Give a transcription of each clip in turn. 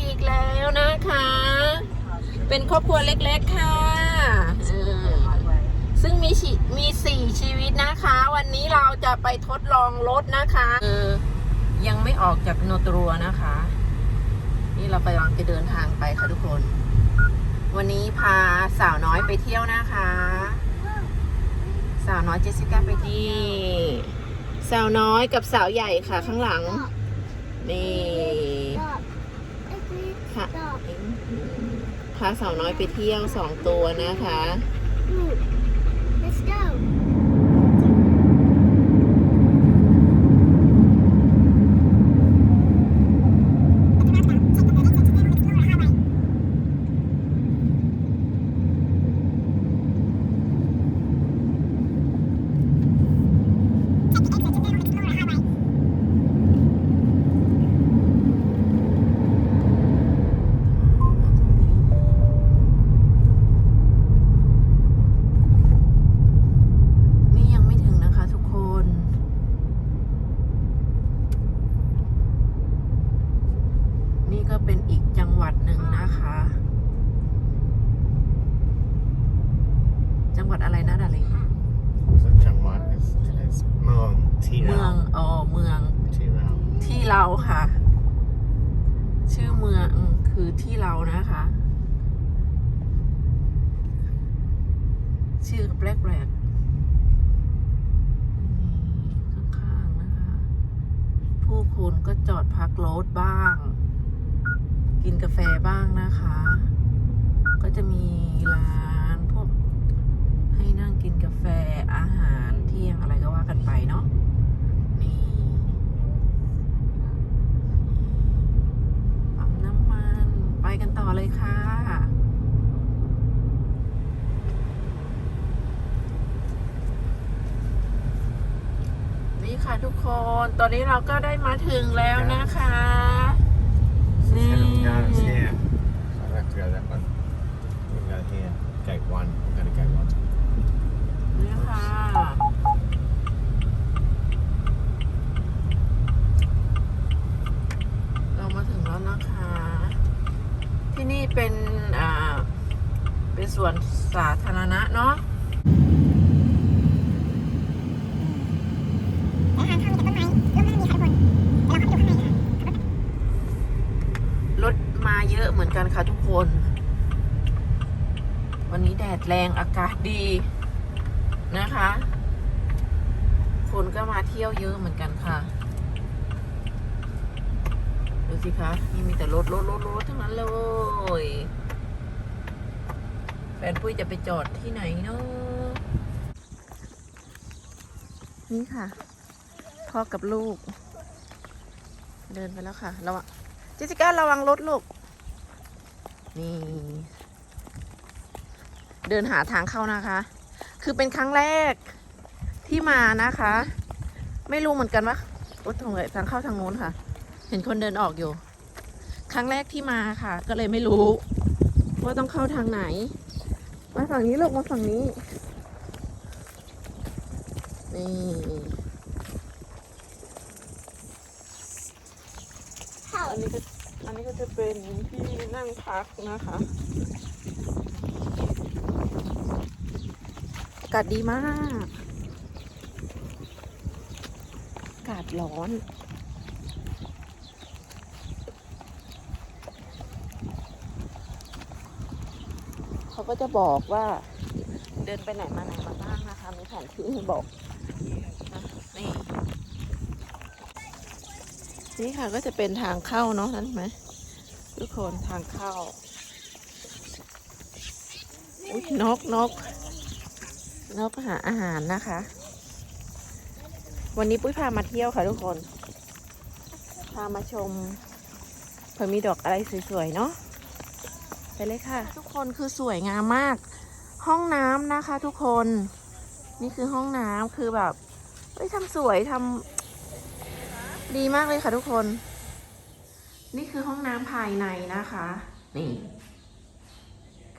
อีกแล้วนะคะ เป็นครอบครัวเล็กๆค่ะ ซึ่งมีชีมีสี่ชีวิตนะคะ วันนี้เราจะไปทดลองรถนะคะเออยังไม่ออกจากโนตรัวนะคะ นี่เราไปกำลังจะเดินทางไปค่ะทุกคน วันนี้พาสาวน้อยไปเที่ยวนะคะ สาวน้อยเจสสิก้าไปที่สาวน้อยกับสาวใหญ่ค่ะข้างหลัง นี่ ค่ะ พาสาวน้อยไปเที่ยวสองตัวนะคะ Let's go. นี่ยังไม่ถึงนะคะทุกคน นี่ก็เป็นอีกจังหวัดหนึ่งนะคะ จังหวัดอะไรนะดาริง So จังหวัด is is เมืองที่ เมื เรา องอ๋อเมือง ที่เรา ที่เราค่ะ ชื่อเมืองคือที่เรานะคะ ชื่อแปลกๆนี่ข้างๆนะคะ ผู้คนก็จอดพักรถบ้าง กินกาแฟบ้างนะคะ ก็จะมีร้านพวกให้นั่งกินกาแฟอาหารเที่ยงอะไรก็ว่ากันไปเนาะนี่ปั๊มน้ำมันไปกันต่อเลยค่ะนี่ค่ะทุกคน ตอนนี้เราก็ได้มาถึงแล้วนะคะ นี่งานเที่ยเราจะเกิดแล้วกันงานเที่ยไก่วันงานไก่วัน นี่ค่ะ เรามาถึงแล้วนะคะ ที่นี่เป็นอ่าเป็นสวนสาธารณะเนาะ แล้วทางเข้ามีแต่ต้นไม้ร่มรื่นดีค่ะทุกคนแต่เราเข้าไปดูข้างในค่ะ รถมาเยอะเหมือนกันค่ะทุกคน วันนี้ แรงอากาศดีนะคะ คนก็มาเที่ยวเยอะเหมือนกันค่ะ ดูสิคะนี่มีแต่รถรถรถรถทั้งนั้นเลยแฟนปุ้ยจะไปจอดที่ไหนเนาะนี่ค่ะ พ่อกับลูก เดินไปแล้วค่ะระวังเจสสิก้าระวังรถลูก นี่ เดินหาทางเข้านะคะ คือเป็นครั้งแรกที่มานะคะ ไม่รู้เหมือนกันว่ารถทางไหนทางเข้าทางโน้นค่ะ เห็นคนเดินออกอยู่ ครั้งแรกที่มาค่ะ ก็เลยไม่รู้ว่าต้องเข้าทางไหน มาฝั่งนี้ลูกมาฝั่งนี้ นี่อันนี้ก็อันนี้ก็จะเป็นที่นั่งพักนะคะากาศดีมาก อากาศร้อน เขาก็จะบอกว่า เดินไปไหนมาไหนมาบ้างนะคะ มีแผนที่บอกนี่นี่ค่ะก็จะเป็นทางเข้าเนาะนั่นไหมทุกคนทางเข้า อุ๊ยนกนก นกหาอาหารนะคะ วันนี้ปุ้ยพามาเที่ยวค่ะทุกคน พามาชมเผื่อมีดอกอะไรสวยๆเนาะไปเลยค่ะ ทุกคนคือสวยงามมาก ห้องน้ำนะคะ ทุกคน นี่คือห้องน้ำคือแบบเฮ้ยทำสวยทำดีมากเลยค่ะทุกคน นี่คือห้องน้ำภายในนะคะ นี่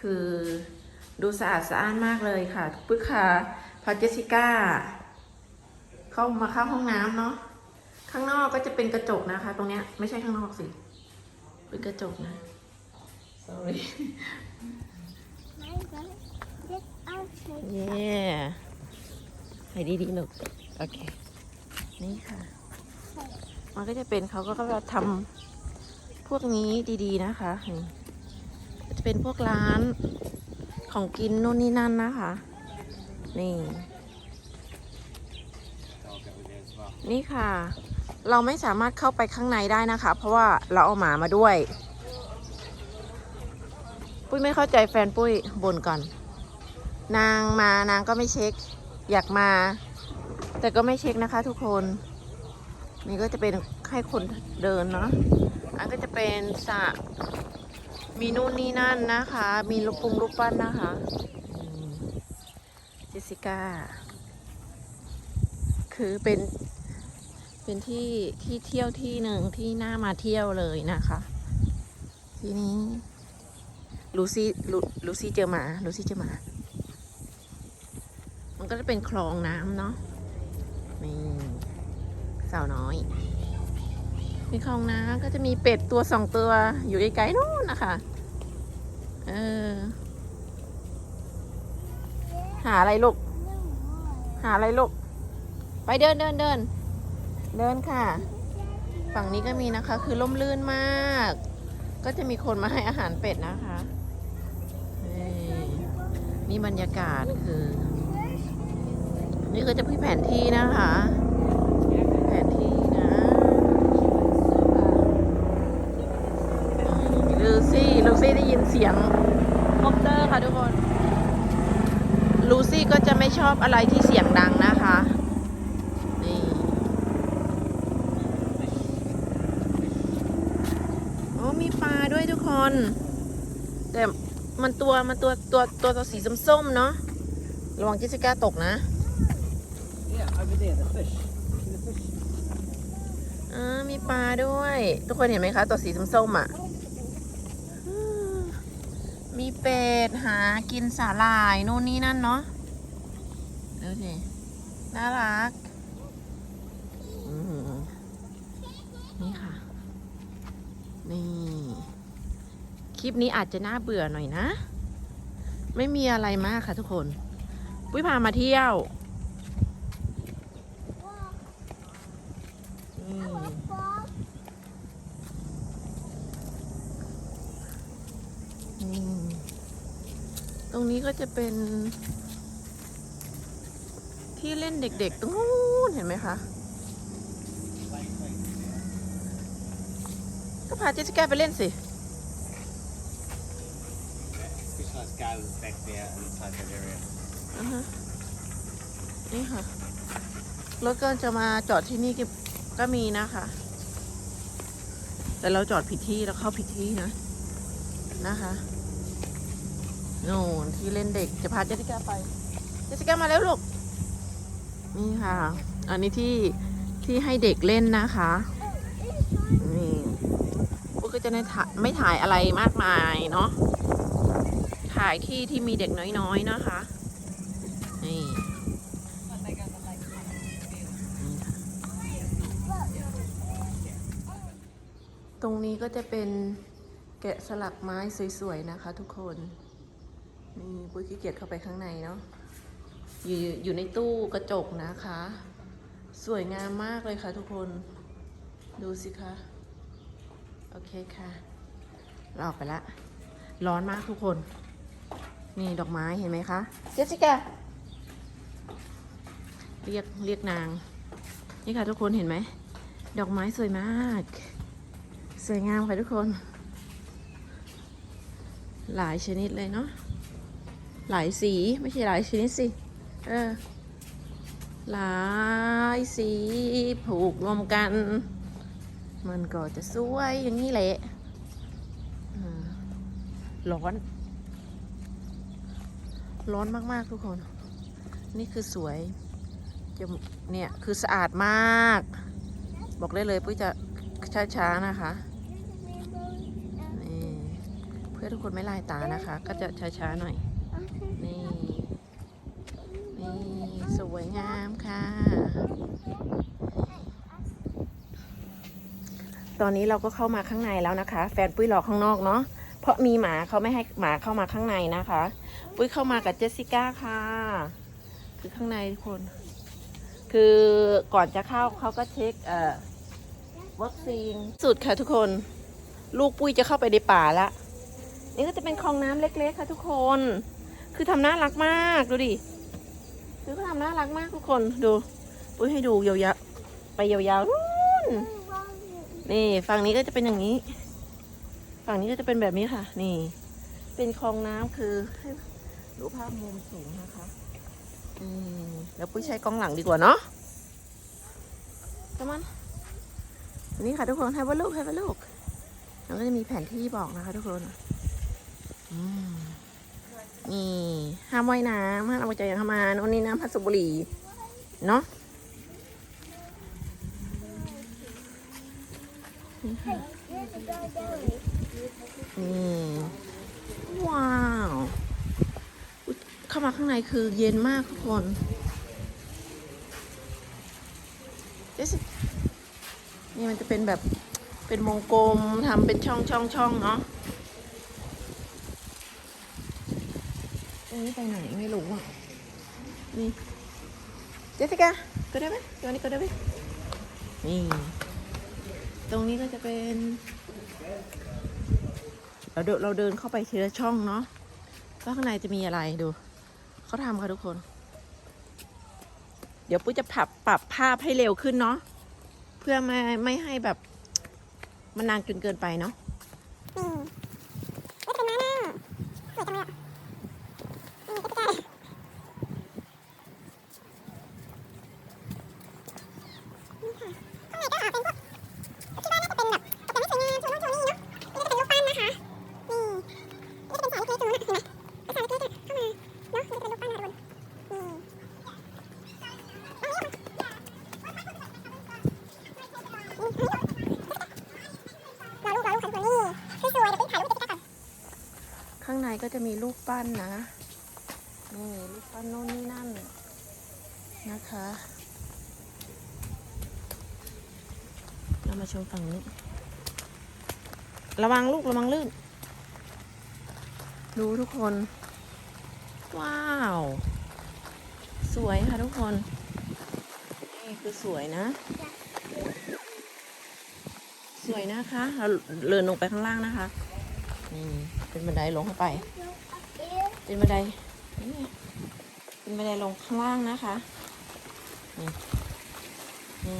คือ ดูสะอาดสะอ้านมากเลยค่ะปึ๊กค่ะพอเจสสิก้า เข้ามาเข้าห้องน้ำเนาะข้างนอกก็จะเป็นกระจกนะคะ ตรงเนี้ยไม่ใช่ข้างนอกสิ เป็นกระจกนะ sorry ไม่ก็เล็กเอาเลยเย้ให้ดีๆลูกโอเค นี่ค่ะ มันก็จะเป็นเขาก็จะทำพวกนี้ดีๆนะคะนี่ก็จะเป็นพวกร้าน ของกินนู่นนี่นั่นนะคะ นี่ นี่ค่ะ เราไม่สามารถเข้าไปข้างในได้นะคะ เพราะว่าเราเอาหมามาด้วย ปุ้ยไม่เข้าใจแฟนปุ้ยบ่นก่อน นางมานางก็ไม่เช็ค อยากมา แต่ก็ไม่เช็คนะคะทุกคน นี่ก็จะเป็นให้คนเดินเนาะอันก็จะเป็นสระ มีนู่นนี่นั่นนะคะ มีรูปปุงรูปปั้นนะคะเจสสิก้า คือเป็น เป็นที่ที่เที่ยวที่หนึ่งที่น่ามาเที่ยวเลยนะคะ ทีนี้ลูซี่ลูลูซี่เจอหมาลูซี่เจอหมา มันก็จะเป็นคลองน้ำเนาะนี่สาวน้อย มีคลองน้ำก็จะมีเป็ดตัวสองตัวอยู่ไกลๆนู่นนะคะเออหาอะไรลูก หาอะไรลูก ไปเดินเดินเดินเดินค่ะ ฝั่งนี้ก็มีนะคะ คือล่มลื่นมาก ก็จะมีคนมาให้อาหารเป็ดนะคะนี่นี่บรรยากาศคือ นี่ก็จะพี่แผนที่นะคะ แผนที่นะลูซี่ลูซี่ได้ยิน เสียงคอปเตอร์ค่ะทุกคน ลูซี่ก็จะไม่ชอบอะไรที่เสียงดังนะคะนี่โอ้มีปลาด้วยทุกคน แต่มันตัวมันตัวตัวตัวตัวสีส้มๆเนาะระวังจิสิก้าตกนะ Yeah, over there, the fish. See the fish? อ่ามีปลาด้วย ทุกคนเห็นไหมคะ ตัวสีส้มๆอะอืม มีเป็ดหากินสาหร่ายนู่นนี่นั่นเนาะดูสิน่ารักอืมนี่ค่ะ นี่ คลิปนี้อาจจะน่าเบื่อหน่อยนะ ไม่มีอะไรมากค่ะทุกคน ปุ้ยพามาเที่ยวอืม อืมต รงนี้ก็จะเป็น ที่เล่นเด็กๆ ตรงนู้นเห็นไหมคะ ก็พาเจสสิก้าไปเล่นสิ Specialized gardens back there inside that area. อือฮะนี่ค่ะ รถก็จะมาจอดที่นี่ก็ก็มีนะคะ แต่เราจอดผิดที่เราเข้าผิดที่นะ นะคะโน่นที่เล่นเด็กจะพาเจสสิก้าไป เจสสิก้ามาแล้วลูก นี่ค่ะ อันนี้ที่ที่ให้เด็กเล่นนะคะ นี่พวกก็จะไม่ถ่ายอะไรมากมายเนาะ ถ่ายที่ที่มีเด็กน้อยๆนะคะ นี่ตรงนี้ก็จะเป็นแกะสลักไม้สวยๆนะคะทุกคน นี่ปุ้ยขี้เกียจเข้าไปข้างในเนาะอยู่อยู่ในตู้กระจกนะคะ สวยงามมากเลยค่ะทุกคนดูสิคะ โอเคค่ะเราออกไปละ ร้อนมากทุกคน นี่ดอกไม้เห็นไหมคะเจสสิก้าเรียกเรียกนาง นี่ค่ะทุกคนเห็นไหม ดอกไม้สวยมาก สวยงามค่ะทุกคน หลายชนิดเลยเนาะ หลายสีไม่ใช่หลายชนิดสิ เออ หลายสีผูกรวมกัน มันก็จะสวยอย่างนี้แหละร้อน ร้อนมาก ๆ ทุกคน นี่คือสวยจะเนี่ย คือสะอาดมาก บอกได้เลยปุ้ยจะช้า ๆ นะคะนี่เพื่อทุกคนไม่ลายตานะคะ ก็จะช้า ๆ หน่อย นี่ นี่ สวยงามค่ะ ตอนนี้เราก็เข้ามาข้างในแล้วนะคะ แฟนปุ้ยรอข้างนอกเนาะ เพราะมีหมาเขาไม่ให้หมาเข้ามาข้างในนะคะ ปุ้ยเข้ามากับเจสสิก้าค่ะ คือข้างในทุกคน คือก่อนจะเข้าเขาก็เช็คเอ่อวัคซีนสุดค่ะทุกคน ลูกปุ้ยจะเข้าไปในป่าละนี่ก็จะเป็นคลองน้ำเล็กๆค่ะทุกคน คือทำน่ารักมากดูดิ คือเขาทำน่ารักมากทุกคนดู ปุ้ยให้ดูยาวๆไปยาวๆนู่นนี่ฝั่งนี้ก็จะเป็นอย่างนี้ ฝั่งนี้ก็จะเป็นแบบนี้ค่ะ นี่ เป็นคลองน้ำคือให้ดูภาพมุมสูงนะคะ อืมแล้วปุ้ยใช้กล้องหลังดีกว่าเนาะกมันนี่ค่ะทุกคนให้ว่าลูกให้ว่าลูกแล้วก็จะมีแผนที่บอกนะคะ ทุกคน อืม นี่ห้ามว่ายน้ำห้ามเอาใจเข้ามาโน่นนี่น้ำพัสบุรีเนาะนี่ว้าวเข้ามาข้างในคือเย็นมากทุกคน นี่มันจะเป็นแบบเป็นวงกลมทำเป็นช่องช่องช่องเนาะตรง นี้ไปไหนไม่รู้อะ นี่ เจสสิก้าก็ได้ไหมตัวนี้ก็ได้ไหมนี่ ตรงนี้ก็จะเป็น เราเดินเราเดินเข้าไปทีละช่องเนาะว่าข้างในจะมีอะไรดู เขาทำค่ะทุกคน เดี๋ยวปุ้ยจะปรับปรับภาพให้เร็วขึ้นเนาะ เพื่อไม่ไม่ให้แบบ มันนานจนเกินไปเนาะ อืมไม่เป็นม้านั่งสวยจังเลยอะอืมก็จะได้นี่ค่ะข้างในก็อาจเป็นพวกคิดว่าน่าจะเป็นแบบตกแต่งให้สวยงามโชว์นู่นโชว์นี่เนาะนี่ก็จะเป็นรูปปั้นนะคะ นี่นี่ก็จะเป็นสายเล็กๆตรงนู้นน่ะเห็นไหมเป็นสายเล็กๆอะเข้ามาเนาะนี่จะเป็นรูปปั้นนะคะทุกคนนี่ตรงนี้นี่รอลูกรอลูกค่ะทุกคนนี่คือสวยเดี๋ยวไปถ่ายรูปกับเจ๊ก่อน ข้างในก็ จะมีรูปปั้นนะนี่รูปปั้นโน่นนี่นั่นนะคะ เรามาชมฝั่งนี้ ระวังลูกระวังลื่น ดูทุกคน ว้าว สวยค่ะทุกคน นี่คือสวยนะ สวยนะคะเราเดินลงไปข้างล่างนะคะนี่เป็นบันไดลงเข้าไป เป็นบันไดเป็นบันไดลงข้างล่างนะคะนี่นี่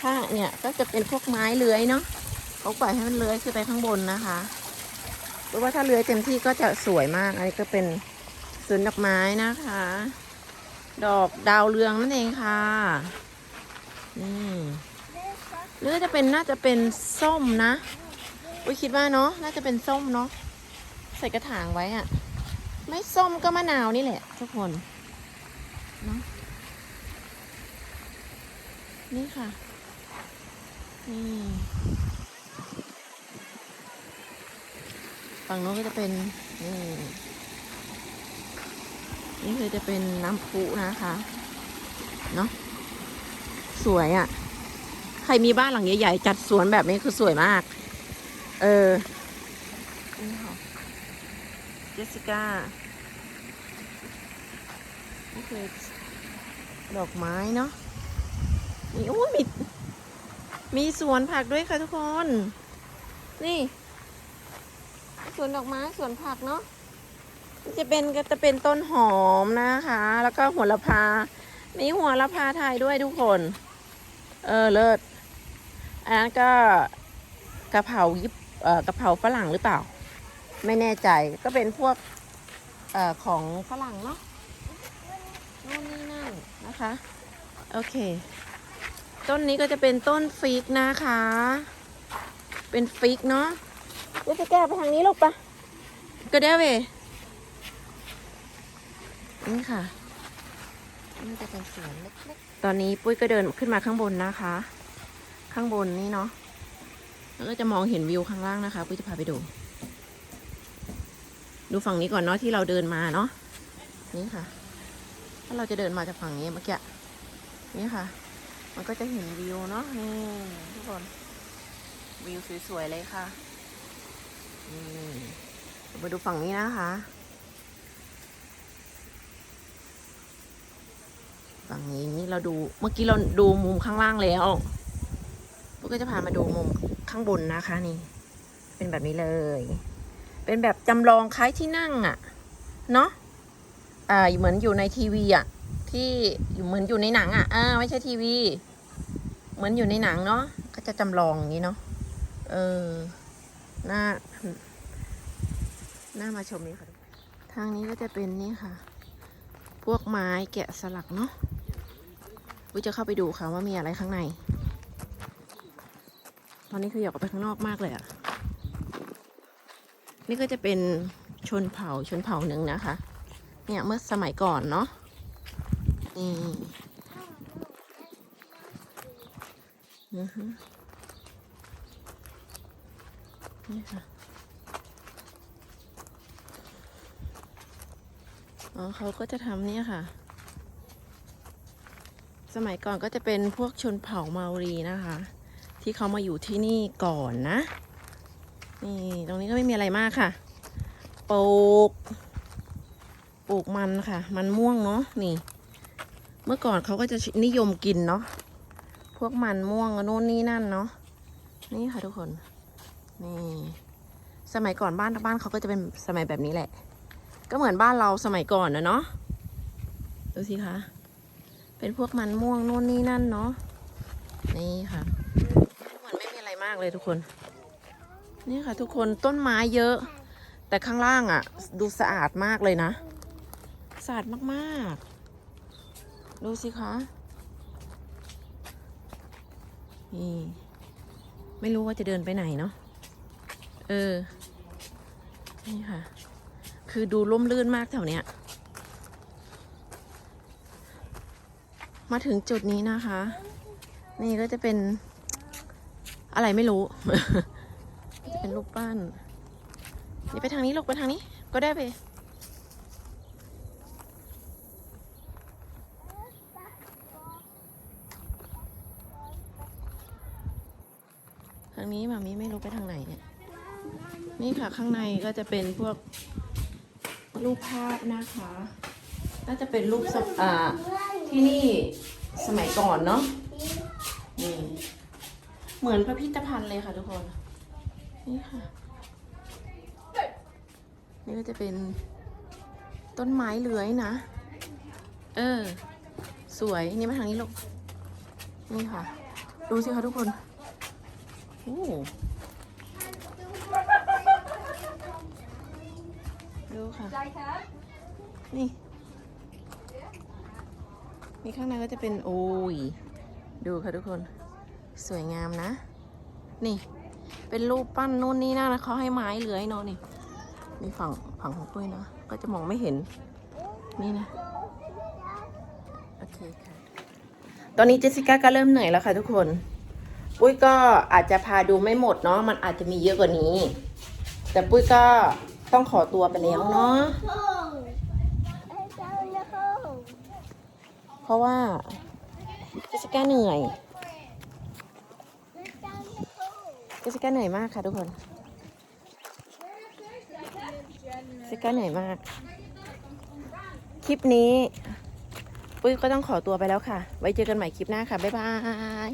ถ้าเนี่ยก็จะเป็นพวกไม้เลื้อยเนาะเขาปล่อยให้มันเลื้อยขึ้นไปข้างบนนะคะเพราะว่าถ้าเลื้อยเต็มที่ก็จะสวยมาก อันนี้ก็เป็นสวนดอกไม้นะคะ ดอกดาวเรืองนั่นเองค่ะนี่หรือจะเป็นน่าจะเป็นส้มนะ อุ้ยคิดว่าเนาะน่าจะเป็นส้มเนาะใส่กระถางไว้อะไม่ส้มก็มะนาวนี่แหละ ทุกคนเนาะนี่ค่ะ นี่ฝั่งโน้นก็จะเป็นนี่นี่คือจะเป็นน้ำพุนะคะเนาะสวยอะ่ะ ใครมีบ้านหลังใหญ่ๆจัดสวนแบบนี้คือสวยมาก เออ นี่ค่ะ เจสสิก้า นี่คือดอกไม้เนาะนี่โอ้มี มีสวนผักด้วยค่ะทุกคน นี่ สวนดอกไม้สวนผักเนาะจะเป็นก็จะเป็นต้นหอมนะคะ แล้วก็หัวละพา มีหัวละพาไทยด้วยทุกคน เออเลิศ อันนั้นก็กระเพรายิป กะเพราฝรั่งหรือเปล่า ไม่แน่ใจก็เป็นพวกเอ่อของฝรั่งเนาะนู่นนี่นั่นนะคะ โอเค ต้นนี้ก็จะเป็นต้นฟิกนะคะ เป็นฟิกเนาะเดี๋ยวจะแก้ไปทางนี้ลูกปะก็ได้เวยนี่ค่ะนี่จะเป็นสวนเล็กๆ ตอนนี้ปุ้ยก็เดินขึ้นมาข้างบนนะคะ ข้างบนนี่เนาะ แล้วก็จะมองเห็นวิวข้างล่างนะคะปุ้ยจะพาไปดู ดูฝั่งนี้ก่อนเนาะที่เราเดินมาเนาะนี่ค่ะ ถ้าเราจะเดินมาจากฝั่งนี้เมื่อกี้นี่ค่ะ มันก็จะเห็นวิวเนาะนี่ทุกคนวิวสวยๆเลยค่ะนี่มาดูฝั่งนี้นะคะ ฝั่งนี้เราดูเมื่อกี้เราดูมุมข้างล่างแล้วปุ๊กก็จะพามาดูมุม ข้างบนนะคะนี่ เป็นแบบนี้เลย เป็นแบบจำลองคล้ายที่นั่งอะ่ะ เนาะอ่าเหมือนอยู่ในทีวีอะ่ะ ที่อยู่เหมือนอยู่ในหนังอะ่ะอ่าไม่ใช่ทีวี เหมือนอยู่ในหนังเนาะก็จะจำลองอย่างนี้เนาะเออหน่าหน่ามาชมนี่ค่ะ ทางนี้ก็จะเป็นนี่ค่ะ พวกไม้แกะสลักเนาะวิจะเข้าไปดูค่ะว่ามีอะไรข้างใน ตอนนี้คืออยากออกไปข้างนอกมากเลยอะนี่ก็จะเป็นชนเผ่าชนเผ่าหนึ่งนะคะ เนี่ยเมื่อสมัยก่อนเนาะนี่อือฮึนี่ค่ะอ๋อเขาก็จะทำเนี่ยค่ะ สมัยก่อนก็จะเป็นพวกชนเผ่าเมารีนะคะ ที่เขามาอยู่ที่นี่ก่อนนะ นี่ตรงนี้ก็ไม่มีอะไรมากค่ะ ปลูก ปลูกมันค่ะ มันม่วงเนาะ นี่ เมื่อก่อนเขาก็จะนิยมกินเนาะ พวกมันม่วงโน่นนี่นั่นเนาะ นี่ค่ะทุกคน นี่ สมัยก่อนบ้านบ้านเขาก็จะเป็นสมัยแบบนี้แหละ ก็เหมือนบ้านเราสมัยก่อนนะเนาะ ดูสิคะ เป็นพวกมันม่วงโน่นนี่นั่นเนาะ นี่ค่ะากเลยทุกคน นี่ค่ะทุกคนต้นไม้เยอะ แต่ข้างล่างอะ่ะ ดูสะอาดมากเลยนะ สะอาดมากๆ ดูสิคะนี่ไม่รู้ว่าจะเดินไปไหนเนาะเออ นี่ค่ะ คือดูร่มรื่นมากแถวเนี้ย มาถึงจุดนี้นะคะ นี่ก็จะเป็น อะไรไม่รู้จะเป็นรูปปั้นนี่ไปทางนี้ลูกไปทางนี้ ก็ได้ไปทางนี้มามีไม่รู้ไปทางไหนเนี่ย นี่ค่ะข้างในก็จะเป็นพวกรูปภาพนะคะ น่าจะเป็นรูปสมอ่าที่นี่สมัยก่อนเนาะนี่ เหมือนพิพิธภัณฑ์เลยค่ะทุกคน นี่ค่ะ นี่ก็จะเป็นต้นไม้เลื้อยนะ เออ สวย นี่มาทางนี้ลูก นี่ค่ะ ดูสิคะทุกคนโอ้ดูค่ะ นี่ นี่ข้างในก็จะเป็นโอ้ย ดูค่ะทุกคน สวยงามนะ นี่ เป็นรูปปั้นนู่นนี่นั่นนะเขาให้ไม้เลื้อยเนาะนี่มีฝั่งฝั่งของปุ้ยนะ ก็จะมองไม่เห็น นี่นะ โอเคค่ะ ตอนนี้เจสสิก้าก็เริ่มเหนื่อยแล้วค่ะทุกคน ปุ้ยก็อาจจะพาดูไม่หมดเนาะ มันอาจจะมีเยอะกว่านี้ แต่ปุ้ยก็ต้องขอตัวไปแล้วเนาะ เพราะว่าเจสสิก้าเหนื่อย เจสิก้าเหนื่อยมากค่ะทุกคนเจสสิก้าเหนื่อยมาก คลิปนี้ ปุ้ยก็ต้องขอตัวไปแล้วค่ะ ไว้เจอกันใหม่คลิปหน้าค่ะ บ๊ายบาย